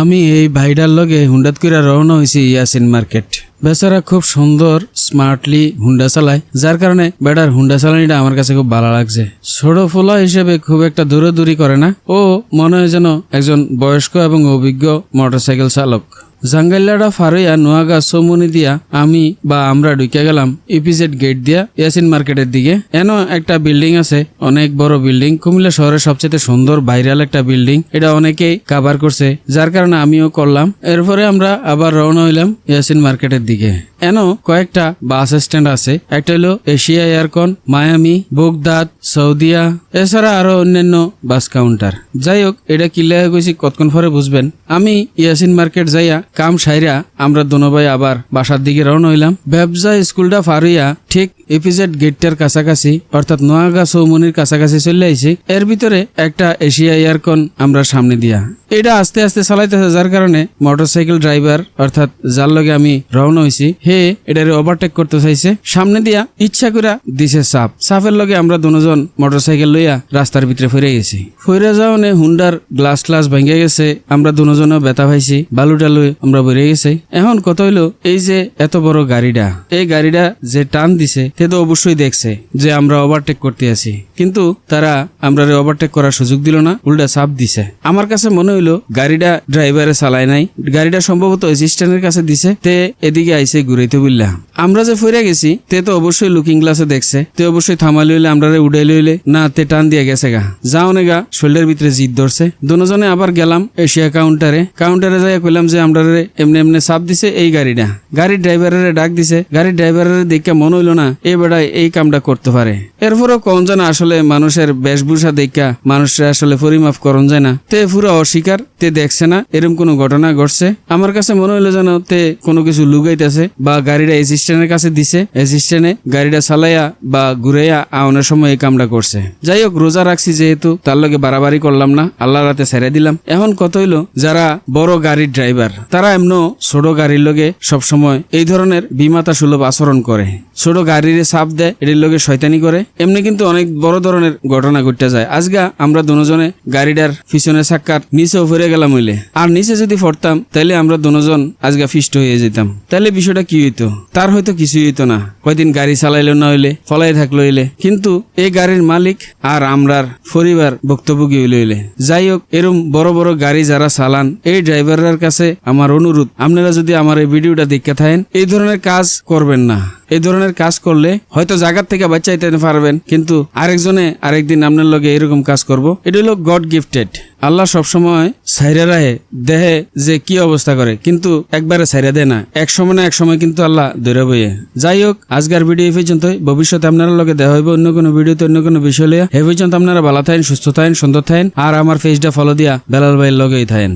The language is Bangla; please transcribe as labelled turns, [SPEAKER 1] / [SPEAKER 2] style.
[SPEAKER 1] আমি এই ভাইডার লগে হুন্ডাত কইরা রওনা হয়েছি ইয়াসিন মার্কেট। বেচারা খুব সুন্দর স্মার্টলি হুন্ডা চালায়, যার কারণে বেটার হুন্ডা চালানিটা আমার কাছে খুব ভালো লাগছে। ছোট ফোলা হিসেবে খুব একটা দূরে দূরি করে না, ও মনে হয় যেন একজন বয়স্ক এবং অভিজ্ঞ মোটরসাইকেল চালক। জাঙ্গাইলাডা ফারইয়া নোয়াগা চৌমনি দিয়া আমি বা আমরা ঢুকে গেলাম ইপিজেড গেট দিয়া ইয়াসিন মার্কেটের দিকে। এন একটা বিল্ডিং আছে, অনেক বড় বিল্ডিং। কুমিল্লা শহরের সবচেয়ে সুন্দর ভাইরাল একটা বিল্ডিং। এটা অনেকেই কাভার করছে, যার কারণে আমিও করলাম। এরপরে আমরা আবার রওনা হইলাম ইয়াসিন মার্কেটের দিকে। এন কয়েকটা বাস স্ট্যান্ড আছে, একটা হলো Asia Aircon, Miami, Baghdad, Saudia, এছাড়া আরও অন্যান্য বাস কাউন্টার। যাই হোক, এটা কিল্লা গেছি, কতক্ষণ পরে বুঝবেন। আমি ইয়াসিন মার্কেট যাইয়া কাম সাইরা আমরা দোনো ভাই আবার বাসার দিকে রওনা হইলাম। ব্যবসা স্কুলটা ফারুইয়া ঠিক এপিজেড গেটটার কাছাকাছি, অর্থাৎ নোয়াগা সৌমনির কাছাকাছি চলে আইছি। এর ভিতরে একটা এশিয়া এয়ারকন আমরা সামনে দিয়া। এটা আস্তে আস্তে চালাইতেছে, যার কারণে মোটরসাইকেল ড্রাইভার অর্থাৎ যার লগে আমি রওনা হয়েছি হে এটারে ওভারটেক করতে চাইছে। সামনে দিয়া ইচ্ছা করে দিছে সাপ। সাপের লগে আমরা দুজন মোটরসাইকেল লইয়া রাস্তার ভিতরে ফিরে গেছি। ফিরে যাওয়ানে হুন্ডার গ্লাস ক্লাস ভেঙে গেছে, আমরা দুজনে ব্যথা পাইছি, বালুটা লই আমরা বেরিয়ে গেছি। এখন কত হইল, এই যে এত বড় গাড়িটা, এই গাড়িটা যে টান দিছে, সে তো অবশ্যই দেখছে যে আমরা ওভারটেক করতে আছি। কিন্তু তারা আমরা ওভারটেক করার সুযোগ দিল না, উল্টা চাপ দিছে। আমার কাছে মনে গাড়িটা ড্রাইভারে চালায় নাই। গাড়িটা সম্ভবত অ্যাসিস্ট্যান্টের কাছে দিছে, তে এদিকে আইসে ঘুরাইতে বললা আমরা যে ফিরে গেছি, তে তো অবশ্যই লুকিং গ্লাসে দেখছে। তে অবশ্যই থামালি হইলে আমরা উড়াই লইলে না, তে টান দিয়ে গেছে গা। যাও নে গা, শোল্ডার ভিতরে জিদ ধরছে। দুজনে আবার গেলাম এশিয়া কাউন্টারে কাউন্টারে যাই কইলাম যে আমরা এমনি এমনি চাপ দিছে এই গাড়িটা। গাড়ির ড্রাইভারের ডাক দিছে, গাড়ির ড্রাইভারের দেখে মনে হইল না এই বেড়া এই কামটা করতে পারে। এরপরও কোন যেন আসলে মানুষের বেশভূষা দেখা, মানুষরা আসলে পরিমাপ করন যায় না। তে পুরো অস্বীকার তে দেখছে না এরকম কোনো ঘটনা ঘটছে। আমার কাছে মনে হইল যেন তে কোনো কিছু লুগাইতেছে বা গাড়িটা অ্যাসিস্ট্যান্টের কাছে দিছে। অ্যাসিস্ট্যান্টে গাড়িটা চালাইয়া বা ঘুরাইয়া আওয়ানোর সময় এই কামটা করছে। যাই হোক, রোজা রাখছি যেহেতু, তার লগে বাড়াবাড়ি করলাম না আল্লাহ রাতে ছেড়ে দিলাম। এখন কত হইল, যারা বড় গাড়ির ড্রাইভার তারা এমন ছোট গাড়ির লগে সবসময় এই ধরনের বিমাতা সুলভ আচরণ করে। ছোট গাড়ির চাপ দেয়, এটির লগে শয়তানি করে। এমনি কিন্তু অনেক বড় ধরনের ঘটনা ঘটতে যায়। আজগা আমরা দুজনে গাড়িটার পিছনে চাক্কার নিচেও ফিরে গেলাম হইলে। আর নিচে যদি পড়তাম তাহলে আমরা দুজন আজকে ফিস্ট হয়ে যেতাম তাহলে বিষয়টা কি হইতো? তার হয়তো কিছুই হইতো না। কয়দিন গাড়ি চালাইলো না হইলে ফলাই থাকল হইলে। কিন্তু এই গাড়ির মালিক আর আমরার পরিবার ভুক্তভোগী হইলে হইলে। যাই হোক এরম বড় বড় গাড়ি যারা চালান, এই ড্রাইভারের কাছে আমার অনুরোধ, আপনারা যদি আমার এই ভিডিওটা দেখতে থাকেন, এই ধরনের কাজ করবেন না। এই ধরনের কাজ করলে হয়তো জায়গার থেকে বাচ্চাইতে পারবেন, কিন্তু আরেকজনে আরেকদিন আপনার লগে এরকম কাজ করব। এটা হলো গড গিফটেড। আল্লাহ সবসময় সাইরা রাহে, দেহে যে কি অবস্থা করে, কিন্তু একবারে সাইরা দেয় না। এক সময় না এক সময় কিন্তু আল্লাহ দৌড়ে বইয়ে। যাই হোক, আজকের ভিডিও এই পর্যন্ত ভবিষ্যতে আপনারা লগে দেওয়া হইবে অন্য কোনো ভিডিওতে, অন্য কোনো বিষয় লইয়া। এ পর্যন্ত আপনারা ভালো থাকেন, সুস্থ থাকেন, সুন্দর থাকেন। আর আমার ফেসটা ফলো দিয়া বেলাল ভাইয়ের লগেই থাকেন।